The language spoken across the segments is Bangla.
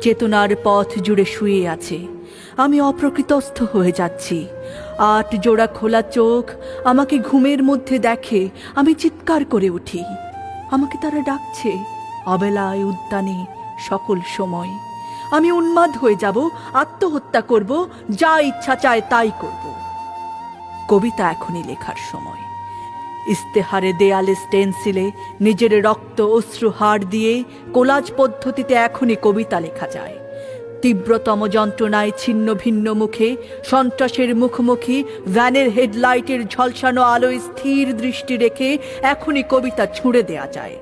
চেতনার পথ জুড়ে শুয়ে আছে। আমি অপ্রকৃতস্থ হয়ে যাচ্ছি। আট জোড়া খোলা চোখ আমাকে ঘুমের মধ্যে দেখে আমি চিৎকার করে উঠি। আমাকে তারা ডাকছে অবেলায় উদ্যানে সকল সময়। আমি উন্মাদ হয়ে যাব, আত্মহত্যা করব, যা ইচ্ছা চায় তাই করব। কবিতা এখনই লেখার সময়। ইস্তেহারে দেয়ালে স্টেনসিলে নিজের রক্ত অশ্রু হাড় দিয়ে কোলাজ পদ্ধতিতে এখনই কবিতা লেখা যায়। তীব্রতম যন্ত্রণায় ছিন্ন ভিন্ন মুখে সন্ত্রাসের মুখোমুখি, ভ্যানের হেডলাইটের ঝলসানো আলোয় স্থির দৃষ্টি রেখে এখনই কবিতা ছুঁড়ে দেয়া যায়।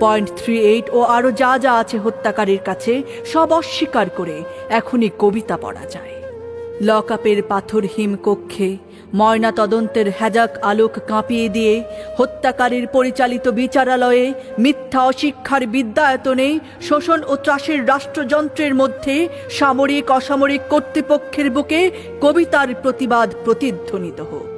পয়েন্ট থ্রি এইট ও আরও যা যা আছে হত্যাকারীর কাছে সব অস্বীকার করে এখনই কবিতা পড়া যায়। লকআপের পাথরহীন কক্ষে ময়না তদন্তের হ্যাজাক আলোক কাঁপিয়ে দিয়ে হত্যাকারীর পরিচালিত বিচারালয়ে মিথ্যা অশিক্ষার বিদ্যায়তনে শোষণ ও ত্রাসের রাষ্ট্রযন্ত্রের মধ্যে সামরিক অসামরিক কর্তৃপক্ষের বুকে কবিতার প্রতিবাদ প্রতিধ্বনিত হোক।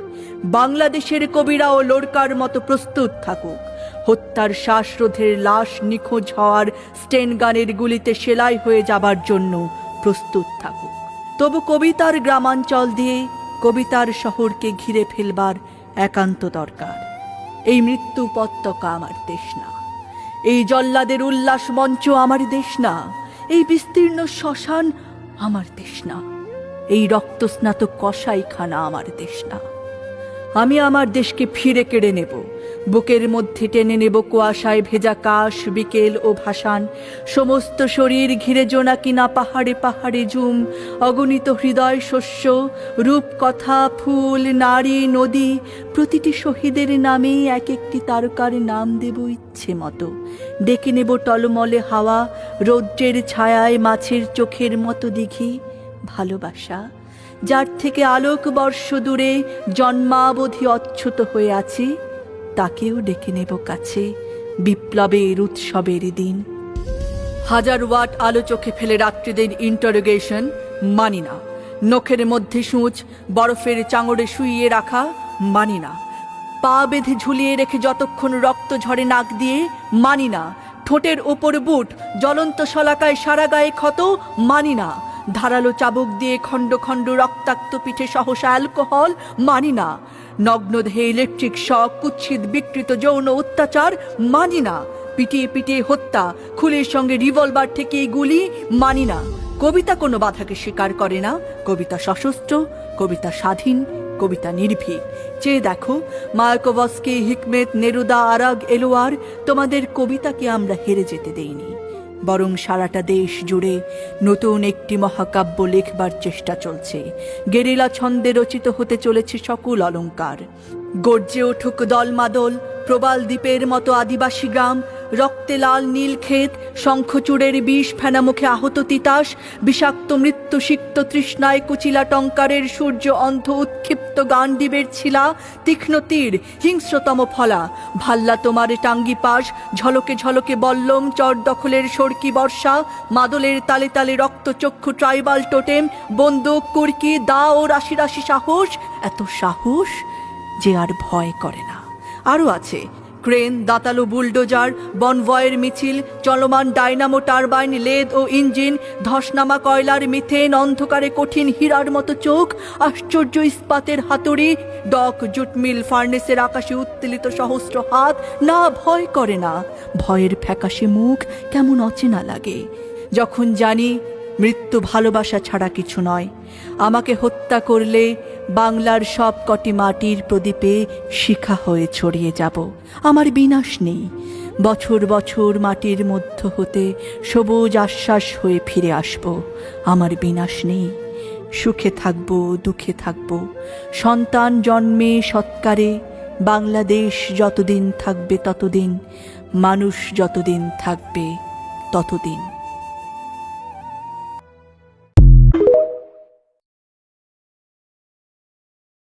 বাংলাদেশের কবিরাও লোরকার মতো প্রস্তুত থাকুক। হত্যার শ্বাসরোধের লাশ নিখোঁজ হওয়ার স্টেন গানের গুলিতে সেলাই হয়ে যাবার জন্য প্রস্তুত থাকুক। তবু কবিতার গ্রামাঞ্চল দিয়ে কবিতার শহরকে ঘিরে ফেলবার একান্ত দরকার। এই মৃত্যু পত্যকা আমার দেশ না। এই জল্লাদের উল্লাস মঞ্চ আমার দেশ না। এই বিস্তীর্ণ শ্মশান আমার দেশ না। এই রক্তস্নাত কষাইখানা আমার দেশ না। আমি আমার দেশকে ফিরে কেড়ে নেব। বুকের মধ্যে টেনে নেব কুয়াশায় ভেজা কাশ, বিকেল ও ভাসান। সমস্ত শরীর ঘিরে জোনাকিনা পাহাড়ে পাহাড়ে ঝুম। অগণিত হৃদয় শস্য, রূপকথা, ফুল, নারী, নদী, প্রতিটি শহীদের নামেই এক একটি তারকার নাম দেব ইচ্ছে মতো। ডেকে নেব টলমলে হাওয়া, রৌদ্রের ছায়ায় মাছের চোখের মতো দিঘি ভালোবাসা। যার থেকে আলোক বর্ষ দূরে জন্মাবধি অচ্যুত হয়ে আছি। তাকেও ডেকে নেব কাছে বিপ্লবের উৎসবের দিন। হাজার ওয়াট আলো চোখে ফেলে রাত্রিদের ইন্টারোগেশন মানি না। নখের মধ্যে সূচ, বরফের চাঙড়ে শুইয়ে রাখা, মানি না। পা বেঁধে ঝুলিয়ে রেখে যতক্ষণ রক্ত ঝরে নাক দিয়ে, মানি না। ঠোঁটের ওপর বুট, জ্বলন্ত শলাকায় সারা গায়ে ক্ষত, মানি না। ধারালো চাবুক দিয়ে খণ্ড খণ্ড রক্তাক্ত পিঠে সহসা অ্যালকোহল মানি না। নগ্ন দেহে ইলেকট্রিক শক কুচ্ছিত বিকৃত যৌন অত্যাচার, মানি না। পিটিয়ে পিটিয়ে হত্যা, খুলের সঙ্গে রিভলভার থেকে গুলি, মানি না। কবিতা কোনো বাধাকে স্বীকার করে না। কবিতা সশস্ত্র, কবিতা স্বাধীন, কবিতা নির্ভীক। চেয়ে দেখো মায়াকোভস্কি হিকমেত, নেরুদা, আরাগ, এলোয়ার, তোমাদের কবিতাকে আমরা হেরে যেতে দেইনি। বরং সারাটা দেশ জুড়ে নতুন একটি মহাকাব্য লেখবার চেষ্টা চলছে। গেরিলা ছন্দে রচিত হতে চলেছে সকল অলঙ্কার। গর্জে উঠুক দলমাদল, প্রবাল দ্বীপের মতো আদিবাসী গ্রাম রক্তে লাল নীল ক্ষেত, শঙ্খচূড়ের বিষ ফেনা মুখে আহত তিতাস, বিষাক্ত মৃত্যু সিক্ত তৃষ্ণায় কুচিলা টঙ্কারের সূর্য অন্ধ উৎক্ষিপ্ত গান্ডীবের ছিলা, তীক্ষ্ণ তীর, হিংস্রতম ফলা। ভাল্লা তোমার টাঙ্গি পাশ, ঝলকে ঝলকে বল্লম, চর দখলের সরকি বর্ষা, মাদলের তালে তালে রক্তচক্ষু ট্রাইবাল টোটেম, বন্দুক, কুর্কি দা ও রাশি রাশি সাহস, এত সাহস যে আর ভয় করে না। আরও আছে ক্রেন, দাতালো বুলডোজার, বনভয়ের মিছিল, চলমান ডাইনামো টারবাইন, লেদ ও ইঞ্জিন, ধসনামা কয়লার মিথেন, অন্ধকারে কঠিন হীরার মতো চোখ, আশ্চর্য ইস্পাতের হাতুড়ি, ডক জুট মিল ফার্নেসের আকাশে উত্তেলিত সহস্র হাত, না ভয় করে না, ভয়ের ফ্যাকাশে মুখ কেমন অচেনা লাগে। যখন জানি মৃত্যু ভালোবাসা ছাড়া কিছু নয়, আমাকে হত্যা করলে বাংলার সব কটি মাটির প্রদীপে শিখা হয়ে ছড়িয়ে যাব। আমার বিনাশ নেই। বছর বছর মাটির মধ্য হতে সবুজ আশ্বাস হয়ে ফিরে আসব। আমার বিনাশ নেই। সুখে থাকব, দুঃখে থাকব। সন্তান জন্মে সৎকারে, বাংলাদেশ যতদিন থাকবে ততদিন, মানুষ যতদিন থাকবে ততদিন।